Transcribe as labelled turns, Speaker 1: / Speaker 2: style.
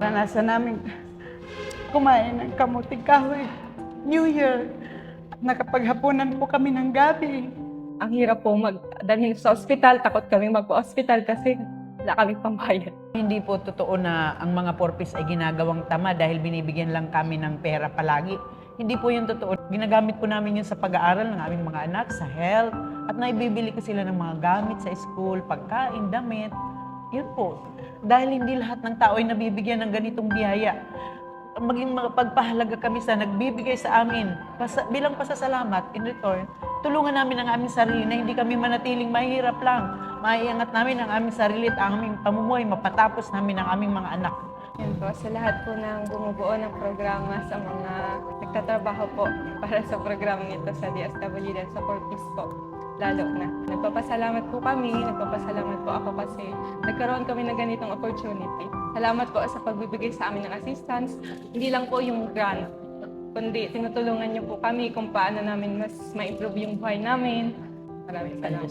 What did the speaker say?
Speaker 1: Naranasan namin kumain ng kamuting kahoy. New Year. At nakapaghapunan po kami ng gabi.
Speaker 2: Ang hirap po magdalhin sa ospital. Takot kami magpa-ospital kasi wala kami pambayad.
Speaker 3: Hindi po totoo na ang mga porpis ay ginagawang tama dahil binibigyan lang kami ng pera palagi. Hindi po yun totoo. Ginagamit po namin yun sa pag-aaral ng aming mga anak, sa health, at naibibili ko sila ng mga gamit sa school, pagkain, damit. Yun po. Dahil hindi lahat ng tao ay nabibigyan ng ganitong biyaya. Maging mga pagpahalaga kami sa nagbibigay sa amin Pasa, bilang pasasalamat in return, tulungan namin ang aming sarili na hindi kami manatiling mahirap lang. Maiangat namin ang aming sarili at ang aming pamumuhay, mapatapos namin ang aming mga anak.
Speaker 2: Yan po, sa lahat po ng bumubuo ng programa sa mga nagtatrabaho po para sa programa nito sa DSWD and sa Corpus po. Lalo na. Nagpapasalamat po kami, nagpapasalamat po ako kasi nagkaroon kami ng ganitong opportunity. Salamat po sa pagbibigay sa amin ng assistance. Hindi lang po yung grant, kundi tinutulungan niyo po kami kung paano namin mas ma-improve yung buhay namin. Maraming salamat.